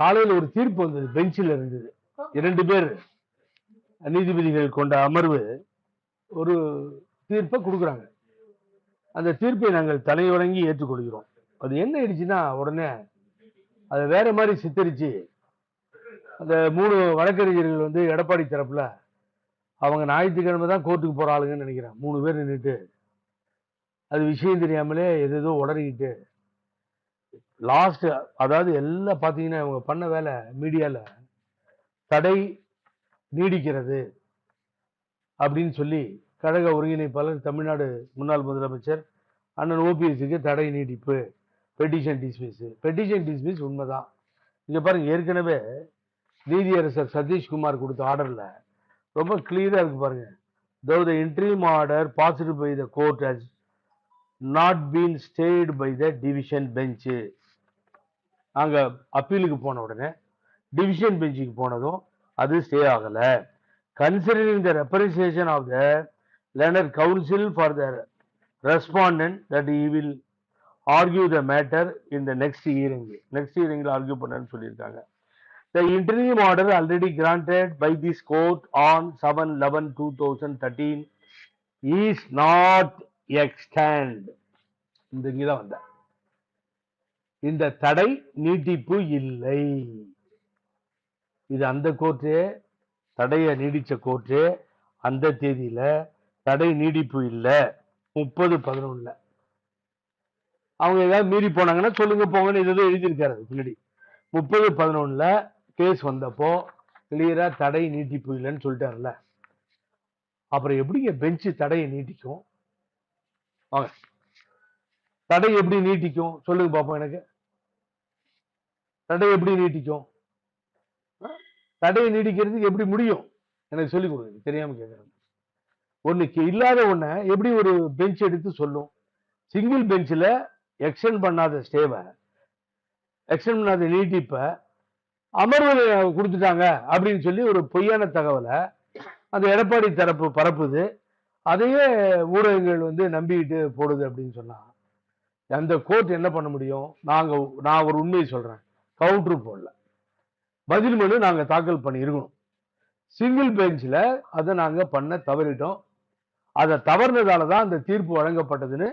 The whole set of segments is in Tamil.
காலையில் ஒரு தீர்ப்பு வந்தது பெஞ்சில் இருந்தது. இரண்டு பேர். நீதிபதிகள் கொண்ட அமர்வு ஒரு தீர்ப்பை கொடுக்குறாங்க. அந்த தீர்ப்பை நாங்கள் தலைவணங்கி ஏற்றுக்கொள்கிறோம். அது என்ன ஆயிடுச்சுன்னா உடனே அதை வேற மாதிரி சித்தரிச்சு அந்த மூணு வழக்கறிஞர்கள் வந்து எடப்பாடி தரப்புல அவங்க ஞாயிற்றுக்கிழமை தான் கோர்ட்டுக்கு போற ஆளுங்கன்னு நினைக்கிறேன். மூணு பேர் நின்றுட்டு அது விஷயம் தெரியாமலே எதேதோ உடறிக்கிட்டு லாஸ்ட்டு அதாவது எல்லாம் பார்த்தீங்கன்னா இவங்க பண்ண வேலை மீடியாவில் தடை நீடிக்கிறது அப்படின்னு சொல்லி கழக ஒருங்கிணைப்பாளர் தமிழ்நாடு முன்னாள் முதலமைச்சர் அண்ணன் ஓபிஎஸ்க்கு தடை நீடிப்பு பெட்டிஷன் டிஸ்மிஸ் பெட்டிஷன் டிஸ்மிஸ் உண்மைதான். இங்கே பாருங்கள் ஏற்கனவே நீதியரசர் சதீஷ்குமார் கொடுத்த ஆர்டரில் ரொம்ப கிளியராக இருக்குது பாருங்கள் though the interim order positive by the court has not been stayed by the division bench நாங்கள் அப்பீலுக்கு போன உடனே டிவிஷன் பெஞ்சுக்கு போனதும் அது ஸ்டே ஆகலை. Considering the representation of the learned counsel for the respondent that he will argue the matter in the next hearing next இயரிங்கில் argue பண்ணன்னு சொல்லியிருக்காங்க. The interview order already granted by this court on seven eleven two thousand thirteen is not extant இந்த இங்கதான் வந்தேன். இந்த தடை நீட்டிப்பு இல்லை. இது அந்த கோர்ட்டு தடையை நீடித்த கோர்ட்டு அந்த தேதியில் தடை நீடிப்பு இல்லை. முப்பது பதினொன்னில். அவங்க ஏதாவது மீறி போனாங்கன்னா சொல்லுங்க போங்கன்னு ஏதோ எழுதியிருக்காரு முன்னாடி. முப்பது பதினொன்றில் கேஸ் வந்தப்போ கிளியராக தடை நீட்டிப்பு இல்லைன்னு சொல்லிட்டாருல அப்புறம் எப்படிங்க பெஞ்சு தடையை நீட்டிக்கும்? வாங்க. தடை எப்படி நீட்டிக்கும்? சொல்லுங்க பாப்போம் எனக்கு. தடை எப்படி நீட்டிக்கும்? தடையை நீடிக்கிறதுக்கு எப்படி முடியும்? எனக்கு சொல்லிக் கொடுங்க தெரியாம கேட்கறேன் ஒன்றுக்கு இல்லாத ஒண்ண எப்படி ஒரு பெஞ்ச் எடுத்து சொல்லும்? சிங்கிள் பெஞ்சில் எக்ஸ்டெண்ட் பண்ணாத ஸ்டேவை எக்ஸ்டெண்ட் பண்ணாத நீட்டிப்பை அமர்வு கொடுத்துட்டாங்க அப்படின்னு சொல்லி ஒரு பொய்யான தகவலை அந்த எடப்பாடி தரப்பு பரப்புது. அதையே ஊடகங்கள் வந்து நம்பிக்கிட்டு போடுது அப்படின்னு சொன்னா அந்த கோர்ட் என்ன பண்ண முடியும்? நாங்கள் நான் ஒரு உண்மையை சொல்றேன். கவுண்டர் போடல. பதில் மனு நாங்கள் தாக்கல் பண்ணி இருக்கணும் சிங்கிள் பெஞ்சில் அதை நாங்கள் பண்ண தவறிட்டோம். அதை தவறுனதால தான் அந்த தீர்ப்பு வழங்கப்பட்டதுன்னு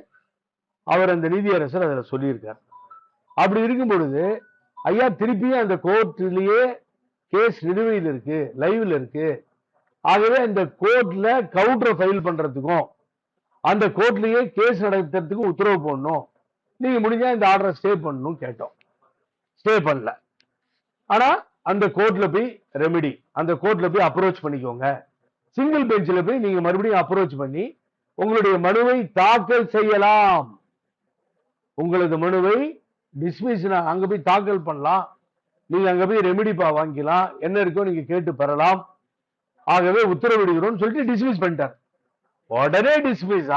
அவர் அந்த நீதியரசர் அதில் சொல்லியிருக்கார். அப்படி இருக்கும் பொழுது ஐயா திருப்பியும் அந்த கோர்ட்லேயே கேஸ் நிலுவையில் இருக்கு லைவில் இருக்குது ஆகவே இந்த கோர்ட்ல கவுண்டரை ஃபைல் பண்றதுக்கும் அந்த கோர்ட்லயே கேஸ் நடத்துறதுக்கும் உத்தரவு போடணும். நீங்க முடிஞ்சா இந்த ஆர்டரை ஸ்டே பண்ணணும் கேட்டோம். ஸ்டே பண்ணல. ஆனா அந்த கோர்ட்ல போய் ரெமெடி அந்த கோர்ட்ல போய் அப்ரோச் பண்ணிக்கோங்க. சிங்கிள் பெஞ்சில் போய் நீங்க மறுபடியும் அப்ரோச் பண்ணி உங்களுடைய மனுவை தாக்கல் செய்யலாம். உங்களது மனுவை டிஸ்மிஸ் அங்க போய் தாக்கல் பண்ணலாம். நீங்க அங்க போய் ரெமெடிப்பா வாங்கிக்கலாம். என்ன இருக்கோ நீங்க கேட்டு பெறலாம். ஆகவே உத்தரவிடுகிறோம் சொல்லிட்டு டிஸ்மிஸ் பண்ணிட்டார். உடனே டிஸ்மிஸ்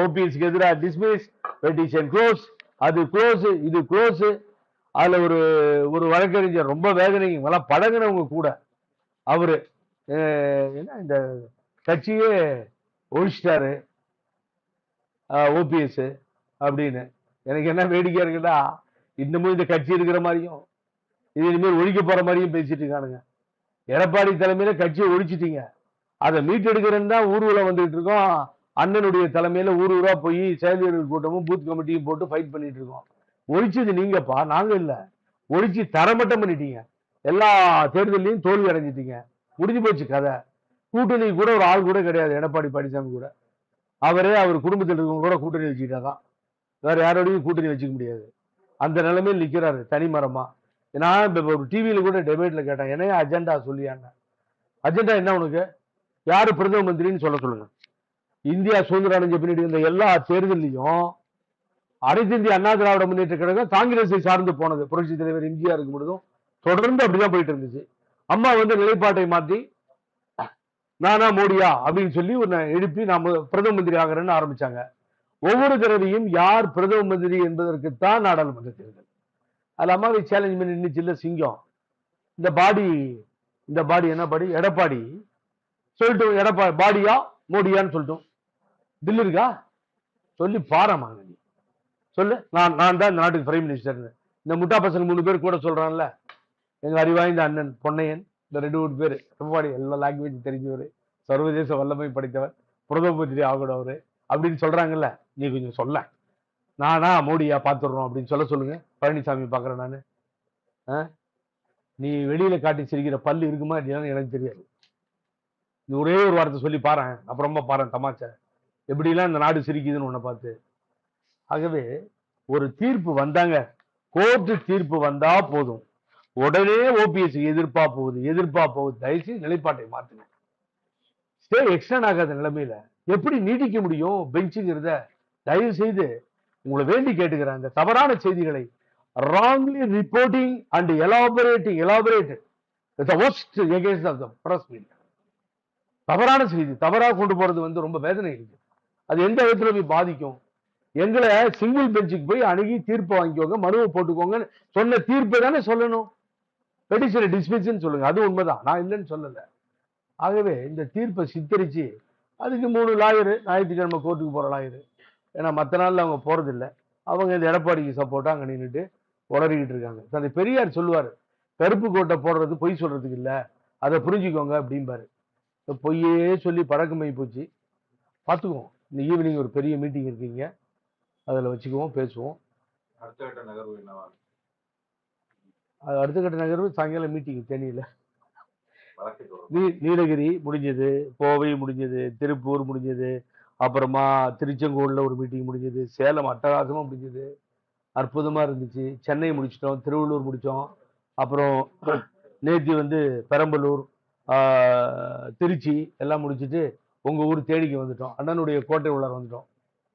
ஓபிஎஸ்க்கு எதிராக டிஸ்மிஸ் பெட்டிஷன் க்ளோஸ் அது க்ளோஸ் இது க்ளோஸ் அதுல ஒரு ஒரு வழக்கறிஞர் ரொம்ப வேதனைங்க நல்லா பழகினவங்க கூட. அவரு என்ன இந்த கட்சியே ஒழிச்சிட்டாரு. ஓபிஎஸ் அப்படின்னு. எனக்கு என்ன வேடிக்கையா இருக்குடா இன்னமும் இந்த கட்சி இருக்கிற மாதிரியும் இது இனிமேல் ஒழிக்க போற மாதிரியும் பேசிட்டு இருக்கானுங்க. எடப்பாடி தலைமையில கட்சியை ஒழிச்சிட்டீங்க. அதை மீட்டெடுக்கிறேன்னு தான் ஊர்வலம் வந்துட்டு இருக்கோம். அண்ணனுடைய தலைமையில ஊர் ஊரா போய் செயலியர்கள் கூட்டமும் பூத் கமிட்டியும் போட்டு ஃபைட் பண்ணிட்டு இருக்கோம். ஒழிச்சது நீங்கப்பா நாங்க இல்ல. ஒழிச்சு தரமட்டம் பண்ணிட்டீங்க. எல்லா தேர்தலையும் தோல்வி அடைஞ்சிட்டீங்க. முடிஞ்சு போச்சு கதை. கூட்டணி கூட ஒரு ஆள் கூட கிடையாது எடப்பாடி பழனிசாமி கூட. அவரே அவர் குடும்பத்தில் இருக்கவங்க கூட கூட்டணி வச்சுக்கிட்டாதான். வேற யாரோடையும் கூட்டணி வச்சுக்க முடியாது. அந்த நிலைமையில் நிற்கிறாரு தனி மரமா. ஏன்னா இப்போ ஒரு டிவியில் கூட டெபேட்டில் கேட்டேன். என்னையா அஜெண்டா சொல்லியாங்க அஜெண்டா என்ன உனக்கு? யார் பிரதம மந்திரின்னு சொல்ல சொல்லுங்க. இந்தியா சுதந்திரம் அடைஞ்ச பின்னாடி இருந்த எல்லா தேர்தலையும் அனைத்து இந்திய அண்ணா திராவிட முன்னேற்ற கழகம் காங்கிரஸை சார்ந்து போனது. புரட்சி தலைவர் எம்ஜிஆருக்கு முழுதும் தொடர்ந்து அப்படிதான் போயிட்டு இருந்துச்சு. அம்மா வந்து நிலைப்பாட்டை மாற்றி நானா மோடியா? அப்படின்னு சொல்லி ஒரு எழுப்பி நாம பிரதம மந்திரி ஆகிறேன்னு ஆரம்பிச்சாங்க. ஒவ்வொரு தடவையும் யார் பிரதம மந்திரி என்பதற்குத்தான் நாடாளுமன்ற தேர்தல். அது அம்மாவை சேலஞ்ச் பண்ணி நின்றுச்சு இல்ல சிங்கம். இந்த பாடி இந்த பாடி என்ன பாடி? எடப்பாடி. சொல்லிட்டோம் எடப்பாடி பாடியா மோடியான்னு சொல்லிட்டோம். தில்லு இருக்கா? சொல்லி பாரமாங்க நீ சொல்லு. நான் நான் தான் இந்த நாட்டுக்கு பிரைம் மினிஸ்டர்னு இந்த முட்டா பசங்க மூணு பேர் கூட சொல்கிறான்ல எங்கள் அறிவாய்ந்த அண்ணன் பொன்னையன் இந்த ரெண்டு மூணு பேர். எடப்பாடி எல்லா லாங்குவேஜ் தெரிஞ்சவர். சர்வதேச வல்லமை படைத்தவர். பிரதம மந்திரி ஆகணும் அப்படின்னு சொல்கிறாங்கல்ல நீ கொஞ்சம் சொல்ல. நானா மோடியா பார்த்துடுறோம் அப்படின்னு சொல்ல சொல்லுங்கள் பழனிசாமி பார்க்குறேன் நான். நீ வெளியில் காட்டி சிரிக்கிற பல்லு இருக்குமா இல்லையான்னு எனக்கு தெரியாது. நீ ஒரே ஒரு வார்த்தை சொல்லி பாறேன் அப்புறமா பாறேன் தமாச்சை எப்படிலாம் இந்த நாடு சிரிக்குதுன்னு உன்னை பார்த்து. ஆகவே ஒரு தீர்ப்பு வந்தாங்க. கோர்ட்டு தீர்ப்பு வந்தா போதும். உடனே ஓபிஎஸ் எதிர்ப்பா போகுது. எதிர்ப்பா போகுது. தயவுசெய்து நிலைப்பாட்டை மாற்றுங்க ஸ்டே எக்ஸ்டன் ஆகாத நிலைமையில எப்படி நீட்டிக்க முடியும் பெஞ்சுங்கிறத தயவு செய்து உங்களை வேண்டி கேட்டுக்கிறேன். இந்த தவறான செய்திகளை wrongly reporting and elaborating elaborated the worst against of the press media. தவறான செய்தி தவறாக கொண்டு போறது வந்து ரொம்ப வேதனை இருக்கு அது எந்த விதத்துல போய் பாதிக்கும்? எங்களை சிங்கிள் பெஞ்சுக்கு போய் அணுகி தீர்ப்பு வாங்கிக்கோங்க மனுவை போட்டுக்கோங்கன்னு சொன்ன தீர்ப்பை தானே சொல்லணும். பெடிஷனை டிஸ்மிஸ்ன்னு சொல்லுங்க அது உண்மைதான். நான் இல்லைன்னு சொல்லலை. ஆகவே இந்த தீர்ப்பை சித்தரிச்சு அதுக்கு மூணு லாயரு ஞாயிற்றுக்கிழமை கோர்ட்டுக்கு போகிற லாயரு ஏன்னா மற்ற நாளில் அவங்க போகிறதில்ல அவங்க இந்த எடப்பாடிக்கு சப்போர்ட்டாக அங்கே நின்றுட்டு உளறிக்கிட்டு இருக்காங்க. தந்தை பெரியார் சொல்லுவார் கருப்பு கோட்டை போடுறது பொய் சொல்றதுக்கு இல்ல அதை புரிஞ்சுக்கோங்க அப்படிம்பாரு. பொய்யே சொல்லி பழக்கமாகி போச்சு. பார்த்துக்குவோம் இந்த ஈவினிங் ஒரு பெரிய மீட்டிங் இருக்கீங்க. அதில் வச்சுக்குவோம் பேசுவோம். அடுத்த கட்ட நகர்வு என்னவா? அது அடுத்த கட்ட நகர்வு சாயங்காலம் மீட்டிங் தேனியில். நீ நீலகிரி முடிஞ்சது கோவை முடிஞ்சது திருப்பூர் முடிஞ்சது அப்புறமா திருச்செங்கோடில் ஒரு மீட்டிங் முடிஞ்சது சேலம் அட்டகாசமாக முடிஞ்சது. அற்புதமாக இருந்துச்சு. சென்னை முடிச்சிட்டோம் திருவள்ளூர் முடித்தோம் அப்புறம் நேத்தி வந்து பெரம்பலூர் திருச்சி எல்லாம் முடிச்சிட்டு உங்கள் ஊர் தேடிக்கு வந்துட்டோம். அண்ணனுடைய கோட்டை உள்ளார வந்துட்டோம்.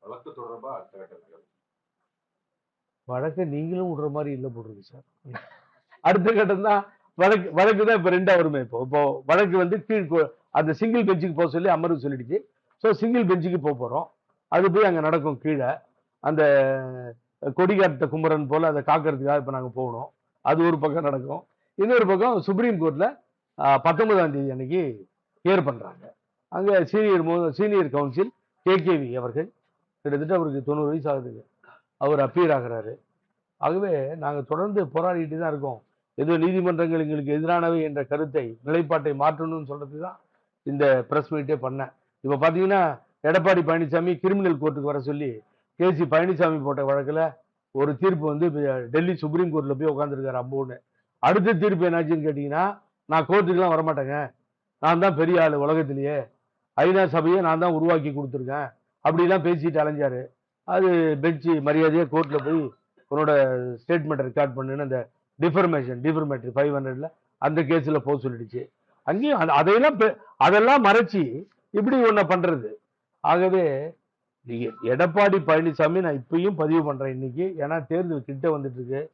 வழக்கு தொடர்பா அடுத்த கட்ட நகர்வு வழக்கை நீங்களும் விடுற மாதிரி இல்லை போடுறது சார். அடுத்த கட்டம் தான் வழக்கு வழக்கு தான் இப்போ ரெண்டா வருமே இப்போ. இப்போ வழக்கு வந்து கீழ் அந்த சிங்கிள் பெஞ்சுக்கு போக சொல்லி அமர்வு சொல்லிடுச்சு. ஸோ சிங்கிள் பெஞ்சுக்கு போக போகிறோம் அது போய் அங்கே நடக்கும் கீழே. அந்த கொடிகாட்ட குமரன் போல் அதை காக்கிறதுக்காக இப்போ நாங்கள் போகணும். அது ஒரு பக்கம் நடக்கும். இன்னொரு பக்கம் சுப்ரீம் கோர்ட்டில் பத்தொன்பதாம் தேதி அன்னைக்கு ஏர் பண்ணுறாங்க அங்கே சீனியர் சீனியர் கவுன்சில் கேகேவி அவர்கள் கிட்டத்தட்ட அவருக்கு தொண்ணூறு வயசு ஆகுதுங்க அவர் அப்பீர் ஆகிறாரு. ஆகவே நாங்கள் தொடர்ந்து போராடிட்டு தான் இருக்கோம். ஏதோ நீதிமன்றங்கள் எங்களுக்கு எதிரானவை என்ற கருத்தை நிலைப்பாட்டை மாற்றணும்னு சொல்கிறது தான் இந்த ப்ரெஸ் மீட்டே பண்ணேன். இப்போ பார்த்தீங்கன்னா எடப்பாடி பழனிசாமி கிரிமினல் கோர்ட்டுக்கு வர சொல்லி கேசி பழனிசாமி போட்ட வழக்கில் ஒரு தீர்ப்பு வந்து டெல்லி சுப்ரீம் கோர்ட்டில் போய் உட்காந்துருக்காரு அம்புன்னு. அடுத்த தீர்ப்பு என்னாச்சுன்னு கேட்டிங்கன்னா நான் கோர்ட்டுக்கெலாம் வரமாட்டேங்க. நான் தான் பெரிய ஆள் உலகத்திலேயே. ஐநா சபையை நான் தான் உருவாக்கி கொடுத்துருக்கேன். அப்படிலாம் பேசிட்டு அலைஞ்சார். அது பெஞ்சு மரியாதையாக கோர்ட்டில் போய் உன்னோட ஸ்டேட்மெண்ட்டை ரெக்கார்ட் பண்ணுன்னு அந்த டிஃபர்மேஷன் டிஃபர்மேட்ரி ஃபைவ் ஹண்ட்ரட்ல அந்த கேஸில் போக சொல்லிடுச்சு. அங்கேயும் அதையெல்லாம் பெ- அதெல்லாம் மறைச்சி இப்படி ஒன்றை பண்ணுறது ஆகவே எடப்பாடி பழனிசாமி நான் இப்பயும் பதிவு பண்றேன் இன்னைக்கு. ஏன்னா தேர்தல் கிட்ட வந்துட்டு இருக்கு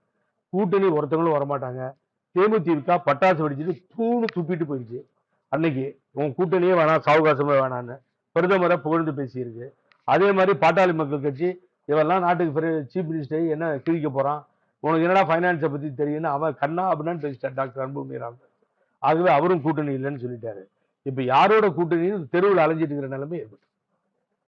கூட்டணி ஒருத்தவங்களும் வரமாட்டாங்க. தேமுதிக பட்டாசு வெடிச்சிட்டு தூணு துப்பிட்டு போயிடுச்சு. அன்னைக்கு உன் கூட்டணியே வேணாம் சாவகாசமே வேணான்னு பிரதமரை புகழ்ந்து பேசியிருக்கு. அதே மாதிரி பாட்டாளி மக்கள் கட்சி இவெல்லாம் நாட்டுக்கு சீஃப் மினிஸ்டர் என்ன கிழிக்க போறான்? உனக்கு என்னடா ஃபைனான்ஸை பத்தி தெரியும்னு அவன் கண்ணா அப்படின்னு பேசிட்டார் டாக்டர் அன்புமணி ராமதாஸ் ஆகவே அவரும் கூட்டணி இல்லைன்னு சொல்லிட்டாரு. இப்ப யாரோட கூட்டணின்னு தெருவில் அலைஞ்சிட்டு இருக்கிற நிலைமை ஏற்பட்டு